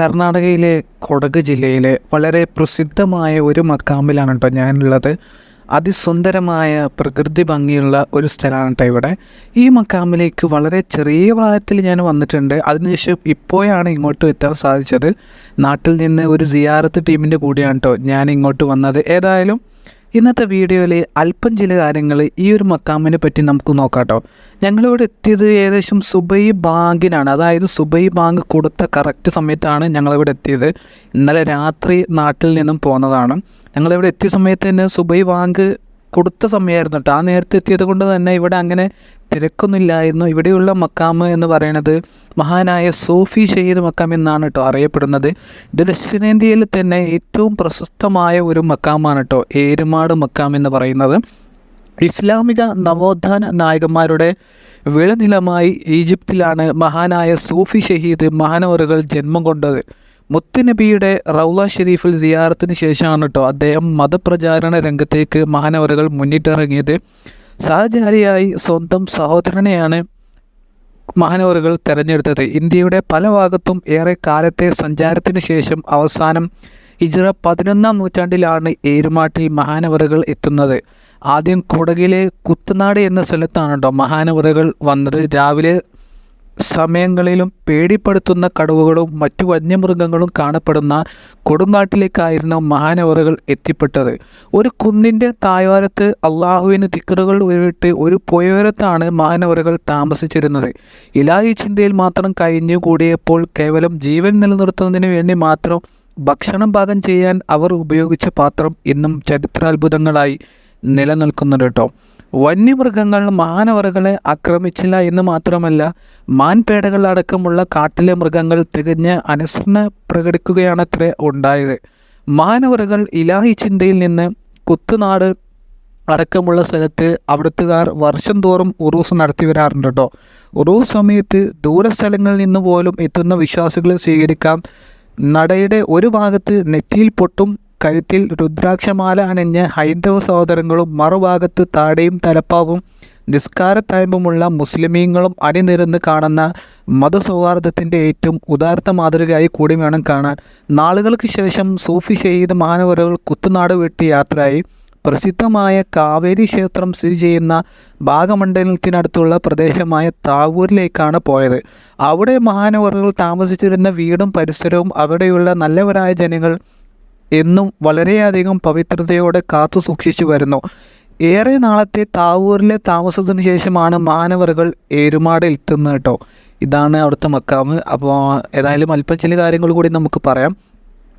കർണാടകയിലെ കൊടക് ജില്ലയിലെ വളരെ പ്രസിദ്ധമായ ഒരു മക്കാമ്പിലാണ് കേട്ടോ ഞാനുള്ളത്. അതിസുന്ദരമായ പ്രകൃതി ഭംഗിയുള്ള ഒരു സ്ഥലമാണ് കേട്ടോ ഇവിടെ. ഈ മക്കാമിലേക്ക് വളരെ ചെറിയ പ്രായത്തിൽ ഞാൻ വന്നിട്ടുണ്ട്. അതിനുശേഷം ഇപ്പോഴാണ് ഇങ്ങോട്ട് എത്താൻ സാധിച്ചത്. നാട്ടിൽ നിന്ന് ഒരു സിയാറത്ത് ടീമിന്റെ കൂടെയാണ് കേട്ടോ ഞാൻ ഇങ്ങോട്ട് വന്നത്. ഏതായാലും ഇന്നത്തെ വീഡിയോയിൽ അല്പം ചില കാര്യങ്ങൾ ഈ ഒരു മക്കാമിനെ പറ്റി നമുക്ക് നോക്കാട്ടോ. കേട്ടോ ഞങ്ങളിവിടെ എത്തിയത് ഏകദേശം സുബൈ ബാങ്കിനാണ്. അതായത് സുബൈ ബാങ്ക് കൊടുത്ത കറക്റ്റ് സമയത്താണ് ഞങ്ങളിവിടെ എത്തിയത്. ഇന്നലെ രാത്രി നാട്ടിൽ നിന്നും പോന്നതാണ്. ഞങ്ങളിവിടെ എത്തിയ സമയത്ത് തന്നെ സുബൈ ബാങ്ക് കൊടുത്ത സമയമായിരുന്നു. കേട്ടോ ആ നേരത്തെ എത്തിയത് കൊണ്ട് തന്നെ ഇവിടെ അങ്ങനെ തിരക്കൊന്നുമില്ലായിരുന്നു. ഇവിടെയുള്ള മക്കാമ് എന്ന് പറയുന്നത് മഹാനായ സൂഫി ഷെയ്ദ് മക്കാം എന്നാണ് കേട്ടോ അറിയപ്പെടുന്നത്. ഇത് ദക്ഷിണേന്ത്യയിൽ തന്നെ ഏറ്റവും പ്രശസ്തമായ ഒരു മക്കാമാണ് കേട്ടോ ഏരുമാട് മക്കാം എന്ന് പറയുന്നത്. ഇസ്ലാമിക നവോത്ഥാന നായകന്മാരുടെ വിളനിലമായി ഈജിപ്തിലാണ് മഹാനായ സൂഫി ഷഹീദ് മഹാനവറുകൾ ജന്മം കൊണ്ടത്. മുത്തുനബിയുടെ റൗല ഷെരീഫിൽ സിയാറത്തിന് ശേഷമാണ് കേട്ടോ അദ്ദേഹം മതപ്രചാരണ രംഗത്തേക്ക് മഹാനവറുകൾ മുന്നിട്ടിറങ്ങിയത്. സഹചാരിയായി സ്വന്തം സഹോദരനെയാണ് മഹാനവറുകൾ തെരഞ്ഞെടുത്തത്. ഇന്ത്യയുടെ പല ഭാഗത്തും ഏറെ കാലത്തെ സഞ്ചാരത്തിന് ശേഷം അവസാനം ഇജിറ പതിനൊന്നാം നൂറ്റാണ്ടിലാണ് ഏരുമാട്ടിൽ മഹാനവറുകൾ എത്തുന്നത്. ആദ്യം കുടകിലെ കുത്തനാട് എന്ന സ്ഥലത്താണ് കേട്ടോ മഹാനവറുകൾ വന്നത്. രാവിലെ സമയങ്ങളിലും പേടിപ്പെടുത്തുന്ന കടുവകളും മറ്റു വന്യമൃഗങ്ങളും കാണപ്പെടുന്ന കൊടുങ്കാട്ടിലേക്കായിരുന്നു മഹാനവറുകൾ എത്തിപ്പെട്ടത്. ഒരു കുന്നിന്റെ താഴ്വാരത്ത് അള്ളാഹുവിന് തിക്കറുകൾ ഉരുവിട്ട് ഒരു പുയരത്താണ് മഹാനവറുകൾ താമസിച്ചിരുന്നത്. ഇലാഹി ചിന്തയിൽ മാത്രം കഴിഞ്ഞു കൂടിയപ്പോൾ കേവലം ജീവൻ നിലനിർത്തുന്നതിന് വേണ്ടി മാത്രം ഭക്ഷണം പാകം ചെയ്യാൻ അവർ ഉപയോഗിച്ച പാത്രം ഇന്നും ചരിത്രാത്ഭുതങ്ങളായി നിലനിൽക്കുന്നുണ്ട് കേട്ടോ. വന്യമൃഗങ്ങൾ മാനവറുകളെ ആക്രമിച്ചില്ല എന്ന് മാത്രമല്ല മാൻപേടകൾ അടക്കമുള്ള കാട്ടിലെ മൃഗങ്ങൾ തികഞ്ഞ അനുസരണ പ്രകടിക്കുകയാണത്രേ ഉണ്ടായത്. മാനവറുകൾ ഇലാഹി ചിന്തയിൽ നിന്ന് കുത്തുനാട് അടക്കമുള്ള സ്ഥലത്ത് അവിടുത്തുകാർ വർഷം തോറും ഉറൂസ് നടത്തി വരാറുണ്ട് കേട്ടോ ഉറൂസ് സമയത്ത് ദൂരസ്ഥലങ്ങളിൽ നിന്ന് പോലും എത്തുന്ന വിശ്വാസികളെ സ്വീകരിക്കാം. നടയുടെ ഒരു ഭാഗത്ത് നെറ്റിയിൽ പൊട്ടും കഴുത്തിൽ രുദ്രാക്ഷമാല അണിഞ്ഞ് ഹൈന്ദവ സഹോദരങ്ങളും മറുഭാഗത്ത് താടയും തലപ്പാവും നിസ്കാരത്തായ്പുമുള്ള മുസ്ലിമീങ്ങളും അണിനിരന്ന് കാണുന്ന മതസൗഹാർദ്ദത്തിന്റെ ഏറ്റവും ഉദാർത്ത മാതൃകയായി കൂടി വേണം കാണാൻ. നാളുകൾക്ക് ശേഷം സൂഫി ഷെയ്ദ് മാനവരകൾ കുത്തുനാട് വെട്ടി യാത്രയായി. പ്രസിദ്ധമായ കാവേരി ക്ഷേത്രം സ്ഥിതി ചെയ്യുന്ന ഭാഗമണ്ഡലത്തിനടുത്തുള്ള പ്രദേശമായ താവൂരിലേക്കാണ് പോയത്. അവിടെ മഹാനവറുകൾ താമസിച്ചിരുന്ന വീടും പരിസരവും അവിടെയുള്ള നല്ലവരായ ജനങ്ങൾ എന്നും വളരെയധികം പവിത്രതയോടെ കാത്തു സൂക്ഷിച്ചു വരുന്നു. ഏറെ നാളത്തെ താവൂരിലെ താമസത്തിന് ശേഷമാണ് മാനവറുകൾ ഏരുമാട് എത്തുന്നത് കേട്ടോ. ഇതാണ് അവിടുത്തെ മക്കാമ് അപ്പോൾ ഏതായാലും അല്പം ചില കാര്യങ്ങൾ കൂടി നമുക്ക് പറയാം.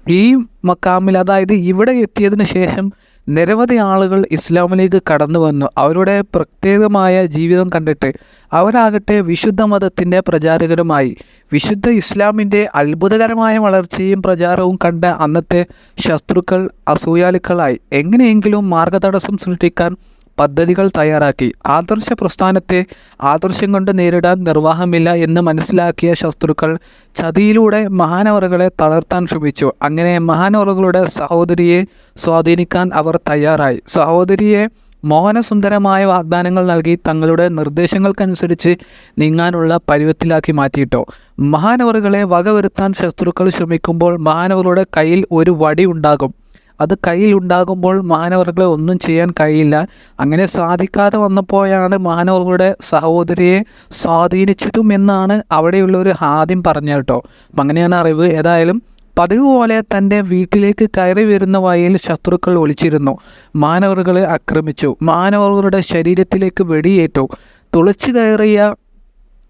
ഈ മക്കാമിൽ അതായത് ഇവിടെ എത്തിയതിന് ശേഷം നിരവധി ആളുകൾ ഇസ്ലാമിലേക്ക് കടന്നു വന്നു. അവരുടെ പ്രത്യേകമായ ജീവിതം കണ്ടിട്ട് അവരാകട്ടെ വിശുദ്ധ മതത്തിന്റെ പ്രചാരകരുമായി. വിശുദ്ധ ഇസ്ലാമിന്റെ അത്ഭുതകരമായ വളർച്ചയും പ്രചാരവും കണ്ട അന്നത്തെ ശത്രുക്കൾ അസൂയാലുക്കളായി. എങ്ങനെയെങ്കിലും മാർഗതടസ്സം സൃഷ്ടിക്കാൻ പദ്ധതികൾ തയ്യാറാക്കി. ആദർശ പ്രസ്ഥാനത്തെ ആദർശം കൊണ്ട് നേരിടാൻ നിർവാഹമില്ല എന്ന് മനസ്സിലാക്കിയ ശത്രുക്കൾ ചതിയിലൂടെ മഹാനവറുകളെ തളർത്താൻ ശ്രമിച്ചു. അങ്ങനെ മഹാനവറുകളുടെ സഹോദരിയെ സ്വാധീനിക്കാൻ അവർ തയ്യാറായി. സഹോദരിയെ മോഹനസുന്ദരമായ വാഗ്ദാനങ്ങൾ നൽകി തങ്ങളുടെ നിർദ്ദേശങ്ങൾക്കനുസരിച്ച് നീങ്ങാനുള്ള പരുവത്തിലാക്കി മാറ്റിയിട്ടോ. മഹാനവറുകളെ വകവരുത്താൻ ശത്രുക്കൾ ശ്രമിക്കുമ്പോൾ മഹാനവറുടെ കയ്യിൽ ഒരു വടി ഉണ്ടാകും. അത് കയ്യിലുണ്ടാകുമ്പോൾ മാനവർകളെ ഒന്നും ചെയ്യാൻ കഴിയില്ല. അങ്ങനെ സാധിക്കാതെ വന്നപ്പോഴാണ് മാനവർകളുടെ സഹോദരിയെ സ്വാധീനിച്ചതും എന്നാണ് അവിടെയുള്ളവർ ആദ്യം പറഞ്ഞ കേട്ടോ. അപ്പം അങ്ങനെയാണ് അറിവ്. ഏതായാലും പതിവ് പോലെ തന്റെ വീട്ടിലേക്ക് കയറി വരുന്ന വയലിൽ ശത്രുക്കൾ ഒളിച്ചിരുന്നു. മാനവറുകളെ ആക്രമിച്ചു. മാനവറുകളുടെ ശരീരത്തിലേക്ക് വെടിയേറ്റു. തുളച്ചു കയറിയ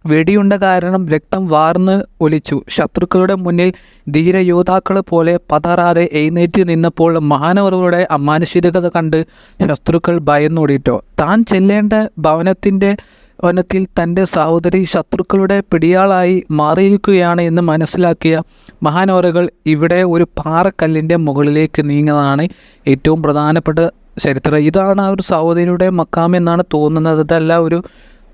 വെടിയുണ്ട കാരണം രക്തം വാർന്ന് ഒലിച്ചു. ശത്രുക്കളുടെ മുന്നിൽ ധീര യോദ്ധാക്കൾ പോലെ പതറാതെ എഴുന്നേറ്റ് നിന്നപ്പോൾ മഹാനവറുകളുടെ അമാനുഷികത കണ്ട് ശത്രുക്കൾ ഭയന്നോടിട്ടോ താൻ ചെല്ലേണ്ട ഭവനത്തിന്റെ വനത്തിൽ തന്റെ സഹോദരി ശത്രുക്കളുടെ പിടിയാളായി മാറിയിരിക്കുകയാണ് എന്ന് മനസ്സിലാക്കിയ മഹാനോരകൾ ഇവിടെ ഒരു പാറക്കല്ലിന്റെ മുകളിലേക്ക് നീങ്ങുന്നതാണ് ഏറ്റവും പ്രധാനപ്പെട്ട ചരിത്രം. ഇതാണ് ആ ഒരു സഹോദരിയുടെ മക്കാം എന്നാണ് തോന്നുന്നത്. അതല്ല ഒരു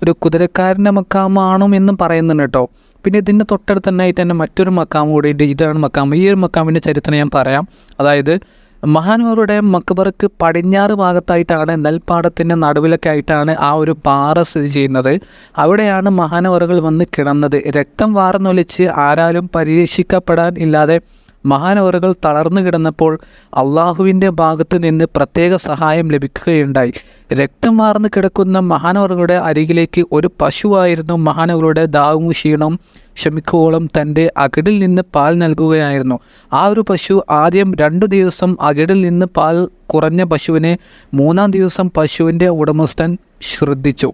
ഒരു കുതിരക്കാരന്റെ മക്കാമാണോ എന്നും പറയുന്നുണ്ട് കേട്ടോ. പിന്നെ ഇതിന്റെ തൊട്ടടുത്ത് തന്നെ ആയിട്ട് തന്നെ മറ്റൊരു മക്കാം കൂടിയിട്ട് ഇതാണ് മക്കാം. ഈ ഒരു മക്കാമിന്റെ ചരിത്രം ഞാൻ പറയാം. അതായത് മഹാന്മാരുടെ മക്ബർക്ക് പടിഞ്ഞാറ് ഭാഗത്തായിട്ടാണ് നെൽപ്പാടത്തിന്റെ നടുവിലൊക്കെ ആയിട്ടാണ് ആ ഒരു പാറ സ്ഥിതി ചെയ്യുന്നത്. അവിടെയാണ് മഹാനവറുകൾ വന്ന് കിടന്നത്. രക്തം വാർന്നൊലിച്ച് ആരാലും പരീക്ഷിക്കപ്പെടാൻ ഇല്ലാതെ മഹാനവറുകൾ തളർന്നു കിടന്നപ്പോൾ അള്ളാഹുവിന്റെ ഭാഗത്തു നിന്ന് പ്രത്യേക സഹായം ലഭിക്കുകയുണ്ടായി. രക്തം മാർന്നു കിടക്കുന്ന മഹാനവറുകളുടെ അരികിലേക്ക് ഒരു പശുവായിരുന്നു മഹാനവറുടെ ദാവും ക്ഷീണവും ക്ഷമിക്കുവോളം തന്റെ അകിടിൽ നിന്ന് പാൽ നൽകുകയായിരുന്നു. ആ ഒരു പശു ആദ്യം രണ്ടു ദിവസം അകിടിൽ നിന്ന് പാൽ കുറഞ്ഞ പശുവിനെ മൂന്നാം ദിവസം പശുവിന്റെ ഉടമസ്ഥൻ ശ്രദ്ധിച്ചു.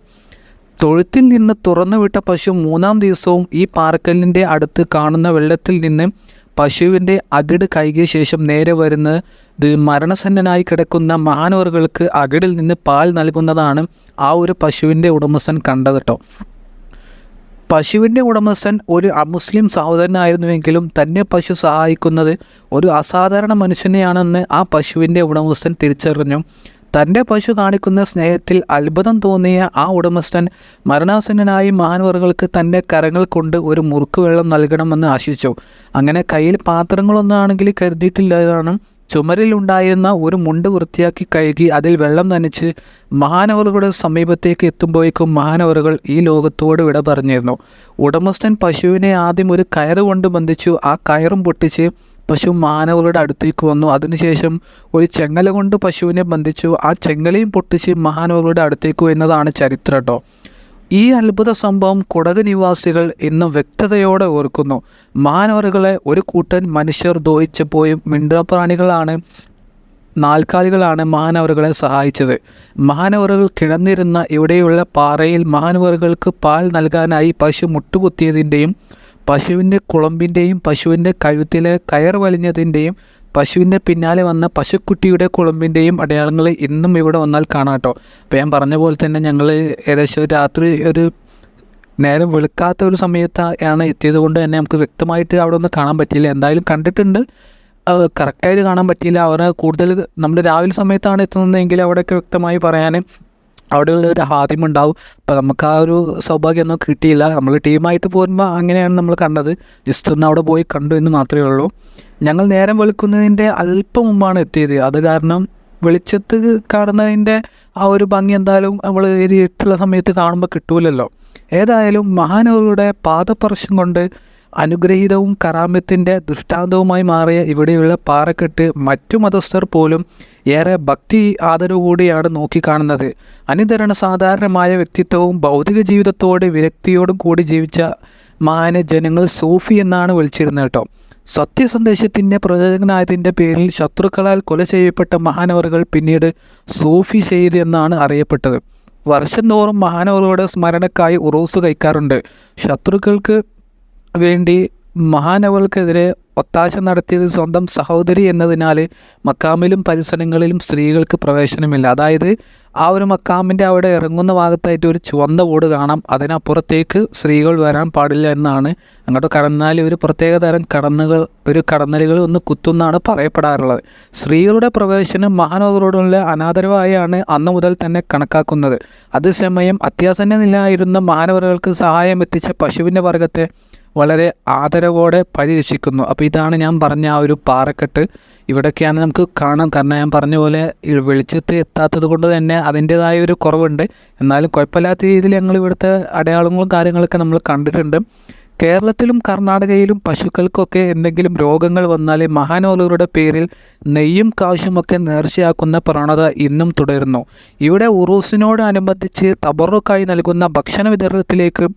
തൊഴുത്തിൽ നിന്ന് തുറന്നുവിട്ട പശു മൂന്നാം ദിവസവും ഈ പാറക്കല്ലിന്റെ അടുത്ത് കാണുന്ന വെള്ളത്തിൽ നിന്ന് പശുവിന്റെ അകിട് കഴുകിയ ശേഷം നേരെ വരുന്നത് മരണസന്നനായി കിടക്കുന്ന മാനവറുകൾക്ക് അകിടിൽ നിന്ന് പാൽ നൽകുന്നതാണ് ആ ഒരു പശുവിന്റെ ഉടമസ്ഥൻ കണ്ടത് കേട്ടോ പശുവിന്റെ ഉടമസ്ഥൻ ഒരു അമുസ്ലിം സഹോദരനായിരുന്നുവെങ്കിലും തന്നെ പശു സഹായിക്കുന്നത് ഒരു അസാധാരണ മനുഷ്യനെയാണെന്ന് ആ പശുവിന്റെ ഉടമസ്ഥൻ തിരിച്ചറിഞ്ഞു. തന്റെ പശു കാണിക്കുന്ന സ്നേഹത്തിൽ അത്ഭുതം തോന്നിയ ആ ഉടമസ്ഥൻ മരണാസന്നനായി മഹാനവറുകൾക്ക് തന്റെ കരങ്ങൾ കൊണ്ട് ഒരു മുറുക്ക് വെള്ളം നൽകണമെന്ന് ആശിച്ചു. അങ്ങനെ കയ്യിൽ പാത്രങ്ങളൊന്നാണെങ്കിൽ കരുതിയിട്ടില്ലതാണ് ചുമരിലുണ്ടായിരുന്ന ഒരു മുണ്ട് വൃത്തിയാക്കി കഴുകി അതിൽ വെള്ളം നനച്ച് മഹാനവറുകളുടെ സമീപത്തേക്ക് എത്തുമ്പോഴേക്കും മഹാനവറുകൾ ഈ ലോകത്തോട് വിട പറഞ്ഞിരുന്നു. ഉടമസ്ഥൻ പശുവിനെ ആദ്യം ഒരു കയറ് കൊണ്ട് ബന്ധിച്ചു. ആ കയറും പൊട്ടിച്ച് പശു മാനവരുടെ അടുത്തേക്ക് വന്നു. അതിനുശേഷം ഒരു ചെങ്ങല കൊണ്ട് പശുവിനെ ബന്ധിച്ചു. ആ ചെങ്ങലയും പൊട്ടിച്ച് മഹാനവരുടെ അടുത്തേക്ക് എന്നതാണ് ചരിത്രം കേട്ടോ ഈ അത്ഭുത സംഭവം കുടക് നിവാസികൾ ഇന്ന് വ്യക്തതയോടെ ഓർക്കുന്നു. മാനവറുകളെ ഒരു കൂട്ടൻ മനുഷ്യർ ദോഹിച്ചപ്പോയും മിണ്ടാപ്രാണികളാണ് നാൽക്കാലികളാണ് മഹാനവറുകളെ സഹായിച്ചത്. മഹാനവറുകൾ കിടന്നിരുന്ന ഇവിടെയുള്ള പാറയിൽ മഹാനവറുകൾക്ക് പാൽ നൽകാനായി പശു മുട്ടുകുത്തിയതിന്റെയും പശുവിന്റെ കുളമ്പിന്റെയും പശുവിന്റെ കഴുത്തിലെ കയർ വലിഞ്ഞതിന്റെയും പശുവിന്റെ പിന്നാലെ വന്ന പശുക്കുട്ടിയുടെ കുളമ്പിന്റെയും അടയാളങ്ങൾ ഇന്നും ഇവിടെ വന്നാൽ കാണാം കേട്ടോ ഞാൻ പറഞ്ഞ പോലെ തന്നെ ഞങ്ങൾ ഏകദേശം രാത്രി ഒരു നേരം വെളുക്കാത്ത ഒരു സമയത്താണ് എത്തിയത് കൊണ്ട് തന്നെ നമുക്ക് വ്യക്തമായിട്ട് അവിടെ ഒന്ന് കാണാൻ പറ്റിയില്ല. എന്തായാലും കണ്ടിട്ടുണ്ട്. കറക്റ്റായിട്ട് കാണാൻ പറ്റിയില്ല. അവരെ കൂടുതൽ നമ്മൾ രാവിലെ സമയത്താണ് എത്തുന്നതെങ്കിൽ അവിടെയൊക്കെ വ്യക്തമായി പറയാൻ അവിടെയുള്ള ഒരു ഉണ്ടാവും. അപ്പോൾ നമുക്ക് ആ ഒരു സൗഭാഗ്യമൊന്നും കിട്ടിയില്ല. നമ്മൾ ടീമായിട്ട് പോകുമ്പോൾ അങ്ങനെയാണ് നമ്മൾ കണ്ടത്. ജസ്റ്റ് ഒന്ന് അവിടെ പോയി കണ്ടു എന്ന് മാത്രമേ ഉള്ളൂ. ഞങ്ങൾ നേരം വെളുക്കുന്നതിന്റെ അല്പം മുമ്പാണ് എത്തിയത്. അത് കാരണം വെളിച്ചത്ത് കാണുന്നതിന്റെ ആ ഒരു ഭംഗി എന്തായാലും നമ്മൾ ഈ ഇരുട്ടുള്ള സമയത്ത് കാണുമ്പോൾ കിട്ടൂലല്ലോ. ഏതായാലും മഹാനവരുടെ പാദപർശം കൊണ്ട് അനുഗ്രഹീതവും കറാമ്യത്തിന്റെ ദൃഷ്ടാന്തവുമായി മാറിയ ഇവിടെയുള്ള പാറക്കെട്ട് മറ്റു മതസ്ഥർ പോലും ഏറെ ഭക്തി ആദരവുകൂടിയാണ് നോക്കിക്കാണുന്നത്. അനുതരണ സാധാരണമായ വ്യക്തിത്വവും ഭൗതിക ജീവിതത്തോട് വിരക്തിയോടും കൂടി ജീവിച്ച മഹാന ജനങ്ങൾ സൂഫി എന്നാണ് വിളിച്ചിരുന്നത് കേട്ടോ. സത്യസന്ദേശത്തിന്റെ പ്രചോദകനായതിന്റെ പേരിൽ ശത്രുക്കളാൽ കൊല ചെയ്യപ്പെട്ട മഹാനവറുകൾ പിന്നീട് സൂഫി ചെയ്ത് എന്നാണ് അറിയപ്പെട്ടത്. വർഷം തോറും മഹാനവറുകളുടെ സ്മരണക്കായി ഉറൂസ് കഴിക്കാറുണ്ട്. ശത്രുക്കൾക്ക് വേണ്ടി മഹാനവൾക്കെതിരെ ഒത്താശ നടത്തിയത് സ്വന്തം സഹോദരി എന്നതിനാൽ മക്കാമിലും പരിസരങ്ങളിലും സ്ത്രീകൾക്ക് പ്രവേശനമില്ല. അതായത് ആ ഒരു മക്കാമിന്റെ അവിടെ ഇറങ്ങുന്ന ഭാഗത്തായിട്ട് ഒരു ചുവന്ന ബോർഡ് കാണാം. അതിനപ്പുറത്തേക്ക് സ്ത്രീകൾ വരാൻ പാടില്ല എന്നാണ് അങ്ങോട്ട് കടന്നാൽ ഒരു പ്രത്യേക തരം കടന്നുകൾ ഒരു കടന്നലുകൾ ഒന്ന് കുത്തുന്നാണ് പറയപ്പെടാറുള്ളത്. സ്ത്രീകളുടെ പ്രവേശനം മഹാനവരോടുള്ള അനാദരവായാണ് അന്ന് മുതൽ തന്നെ കണക്കാക്കുന്നത്. അതേസമയം അത്യാസന്ന നിലയിരുന്ന മാനവറുകൾക്ക് സഹായം എത്തിച്ച പശുവിന്റെ വർഗത്തെ വളരെ ആദരവോടെ പരിരക്ഷിക്കുന്നു. അപ്പോൾ ഇതാണ് ഞാൻ പറഞ്ഞ ആ ഒരു പാറക്കെട്ട്. ഇവിടെയൊക്കെയാണ് നമുക്ക് കാണാം. കാരണം ഞാൻ പറഞ്ഞ പോലെ വെളിച്ചത്തിൽ വെളിച്ചത്ത് എത്താത്തത് കൊണ്ട് തന്നെ അതിന്റേതായ ഒരു കുറവുണ്ട്. എന്നാലും കുഴപ്പമില്ലാത്ത രീതിയിൽ ഞങ്ങൾ ഇവിടുത്തെ അടയാളങ്ങളും കാര്യങ്ങളൊക്കെ നമ്മൾ കണ്ടിട്ടുണ്ട്. കേരളത്തിലും കർണാടകയിലും പശുക്കൾക്കൊക്കെ എന്തെങ്കിലും രോഗങ്ങൾ വന്നാൽ മഹാനോലുകളുടെ പേരിൽ നെയ്യും കാശുമൊക്കെ നേർച്ചയാക്കുന്ന പ്രവണത ഇന്നും തുടരുന്നു. ഇവിടെ ഉറൂസിനോടനുബന്ധിച്ച് തബറുക്കായി നൽകുന്ന ഭക്ഷണ വിതരണത്തിലേക്ക്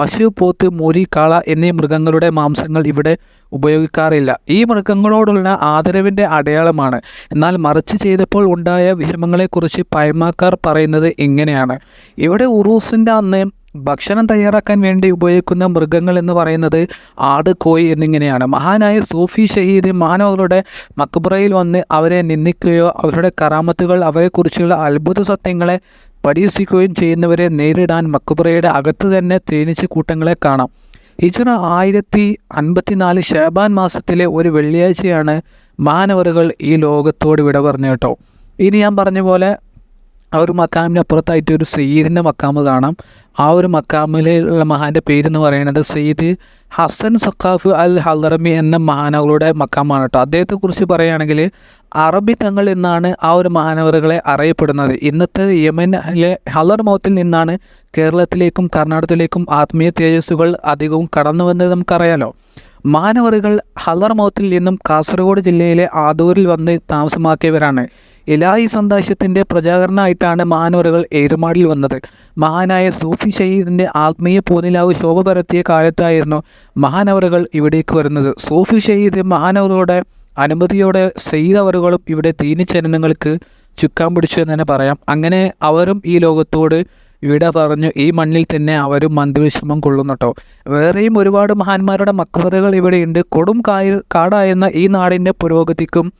പശു പോത്ത് മൂരി കാള എന്നീ മൃഗങ്ങളുടെ മാംസങ്ങൾ ഇവിടെ ഉപയോഗിക്കാറില്ല. ഈ മൃഗങ്ങളോടുള്ള ആദരവിന്റെ അടയാളമാണ്. എന്നാൽ മറിച്ച് ചെയ്തപ്പോൾ ഉണ്ടായ വിഷമങ്ങളെക്കുറിച്ച് പയമാക്കാർ പറയുന്നത് ഇങ്ങനെയാണ്. ഇവിടെ ഉറൂസിന്റെ അന്ന് ഭക്ഷണം തയ്യാറാക്കാൻ വേണ്ടി ഉപയോഗിക്കുന്ന മൃഗങ്ങൾ എന്ന് പറയുന്നത് ആട് കോയി എന്നിങ്ങനെയാണ്. മഹാനായ സൂഫി ഷഹീദ് മഹാനവകളുടെ മക്ബറയിൽ വന്ന് അവരെ നിന്ദിക്കുകയോ അവരുടെ കറാമത്തുകൾ അവയെക്കുറിച്ചുള്ള അത്ഭുത സത്യങ്ങളെ പരിഹസിക്കുകയും ചെയ്യുന്നവരെ നേരിടാൻ മക്കുബറയുടെ അകത്ത് തന്നെ തേനീച്ച കൂട്ടങ്ങളെ കാണാം. ഹിജ്റ ആയിരത്തി അൻപത്തിനാല് ഷാബാൻ മാസത്തിലെ ഒരു വെള്ളിയാഴ്ചയാണ് മാനവറുകൾ ഈ ലോകത്തോട് വിട പറഞ്ഞു കേട്ടോ. ഇനി ഞാൻ പറഞ്ഞ പോലെ ആ ഒരു മക്കാമിന്റെ അപ്പുറത്തായിട്ട് ഒരു സയ്യിദിന്റെ മക്കാമ് കാണാം. ആ ഒരു മക്കാമിലുള്ള മഹാന്റെ പേരെന്ന് പറയുന്നത് സെയ്ദ് ഹസൻ സഖാഫ് അൽ ഹലറമി എന്ന മഹാനവറുടെ മക്കാമാണ് കേട്ടോ. അദ്ദേഹത്തെക്കുറിച്ച് പറയുകയാണെങ്കിൽ അറബി തങ്ങൾ എന്നാണ് ആ ഒരു മഹാനവറുകളെ അറിയപ്പെടുന്നത്. ഇന്നത്തെ യമനിലെ ഹലർ മൗത്തിൽ നിന്നാണ് കേരളത്തിലേക്കും കർണാടകത്തിലേക്കും ആത്മീയ തേജസ്സുകൾ അധികവും കടന്നു വന്നത് നമുക്കറിയാലോ. മാനവറുകൾ ഹലർ മൗത്തിൽ നിന്നും കാസർഗോഡ് ജില്ലയിലെ ആദൂരിൽ വന്ന് താമസമാക്കിയവരാണ്. ഇലാഹി സന്ദേശത്തിന്റെ പ്രചാരണമായിട്ടാണ് മാനവറുകൾ ഏറുമാടിൽ വന്നത്. മഹാനായ സൂഫി ഷഹീദിന്റെ ആത്മീയ പൂനിലാവ് ശോഭ പരത്തിയ കാലത്തായിരുന്നു മഹാനവറുകൾ ഇവിടേക്ക് വരുന്നത്. സൂഫി ഷഹീദ് മഹാനവറുകളുടെ അനുമതിയോടെ സെയ്തവറുകളും ഇവിടെ തീനിച്ചരണങ്ങൾക്ക് ചുക്കാൻ പിടിച്ചു എന്ന് തന്നെ പറയാം. അങ്ങനെ അവരും ഈ ലോകത്തോട് വിട പറഞ്ഞു. ഈ മണ്ണിൽ തന്നെ അവരും മന്ത്രിവിശ്രമം കൊള്ളുന്നുട്ടോ. വേറെയും ഒരുപാട് മഹാന്മാരുടെ മക്ബറകൾ ഇവിടെയുണ്ട്. കൊടും കായ കാടായെന്ന ഈ നാടിന്റെ പുരോഗതിക്കും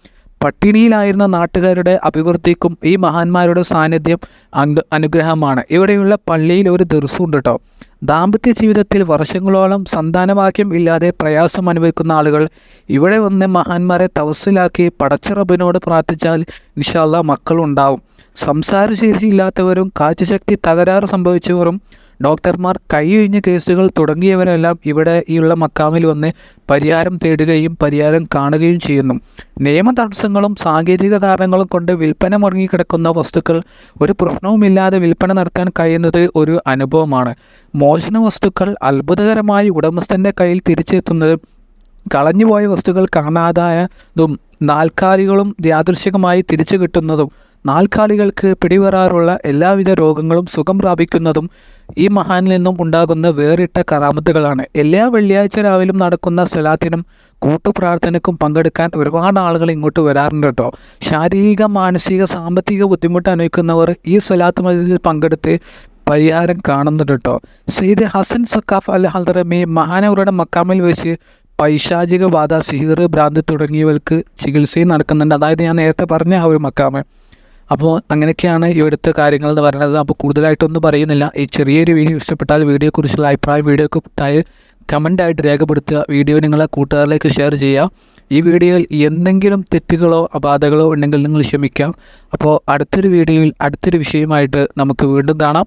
പട്ടിണിയിലായിരുന്ന നാട്ടുകാരുടെ അഭിവൃദ്ധിക്കും ഈ മഹാന്മാരുടെ സാന്നിധ്യം അനു അനുഗ്രഹമാണ്. ഇവിടെയുള്ള പള്ളിയിൽ ഒരു ദിവസമുണ്ട് കേട്ടോ ദാമ്പത്യ ജീവിതത്തിൽ വർഷങ്ങളോളം സന്താനവാക്യം ഇല്ലാതെ പ്രയാസം അനുഭവിക്കുന്ന ആളുകൾ ഇവിടെ വന്ന് മഹാന്മാരെ തവസ്സിലാക്കി പടച്ചിറബിനോട് പ്രാർത്ഥിച്ചാൽ ഇൻഷാല്ല മക്കളുണ്ടാവും. സംസാരശേഷിയില്ലാത്തവരും കാഴ്ചശക്തി തകരാറ് സംഭവിച്ചവരും ഡോക്ടർമാർ കൈയൊഴിഞ്ഞ കേസുകൾ തുടങ്ങിയവരെല്ലാം ഇവിടെ ഈയുള്ള മക്കാമിൽ വന്ന് പരിഹാരം തേടുകയും പരിഹാരം കാണുകയും ചെയ്യുന്നു. നിയമ തടസ്സങ്ങളും സാങ്കേതിക കാരണങ്ങളും കൊണ്ട് വിൽപ്പന മുടങ്ങിക്കിടക്കുന്ന വസ്തുക്കൾ ഒരു പ്രശ്നവുമില്ലാതെ വിൽപ്പന നടത്താൻ കഴിയുന്നത് ഒരു അനുഭവമാണ്. മോഷണ വസ്തുക്കൾ അത്ഭുതകരമായി ഉടമസ്ഥന്റെ കയ്യിൽ തിരിച്ചെത്തുന്നത് കളഞ്ഞുപോയ വസ്തുക്കൾ കാണാതായതും നാൽക്കാലികളും യാദൃശികമായി തിരിച്ചു കിട്ടുന്നതും നാൽക്കാലികൾക്ക് പിടിവരാറുള്ള എല്ലാവിധ രോഗങ്ങളും സുഖം പ്രാപിക്കുന്നതും ഈ മഹാനിൽ നിന്നും ഉണ്ടാകുന്ന വേറിട്ട കറാമത്തുകളാണ് എല്ലാ വെള്ളിയാഴ്ച രാവിലും നടക്കുന്ന സ്വലാത്തിനും കൂട്ടുപ്രാർത്ഥനയ്ക്കും പങ്കെടുക്കാൻ ഒരുപാട് ആളുകൾ ഇങ്ങോട്ട് വരാറുണ്ട് കേട്ടോ. ശാരീരിക മാനസിക സാമ്പത്തിക ബുദ്ധിമുട്ട് അനുഭവിക്കുന്നവർ ഈ സ്വലാത്ത് മതിൽ പങ്കെടുത്ത് പരിഹാരം കാണുന്നുണ്ട് കേട്ടോ. സെയ്ദ് ഹസൻ സക്കാഫ് അൽ ഹൽറമി മഹാനവരുടെ മക്കാമിൽ വെച്ച് പൈശാചിക ബാധ സിഹിർ ഭ്രാന്തി തുടങ്ങിയവർക്ക് ചികിത്സയും നടക്കുന്നുണ്ട്. അതായത് ഞാൻ നേരത്തെ പറഞ്ഞ ആ ഒരു മക്കാമ്. അപ്പോൾ അങ്ങനെയൊക്കെയാണ് ഇവിടുത്തെ കാര്യങ്ങൾ എന്ന് പറയുന്നത്. അപ്പോൾ കൂടുതലായിട്ടൊന്നും പറയുന്നില്ല. ഈ ചെറിയൊരു വീഡിയോ ഇഷ്ടപ്പെട്ടാൽ വീഡിയോയെക്കുറിച്ചുള്ള അഭിപ്രായം വീഡിയോക്ക് താഴെ കമന്റായിട്ട് രേഖപ്പെടുത്തുക. വീഡിയോ നിങ്ങളെ കൂട്ടുകാരിലേക്ക് ഷെയർ ചെയ്യുക. ഈ വീഡിയോയിൽ എന്തെങ്കിലും തെറ്റുകളോ അപാധകളോ ഉണ്ടെങ്കിൽ നിങ്ങൾ ക്ഷമിക്കാം അപ്പോൾ അടുത്തൊരു വീഡിയോയിൽ അടുത്തൊരു വിഷയമായിട്ട് നമുക്ക് വീണ്ടും കാണാം.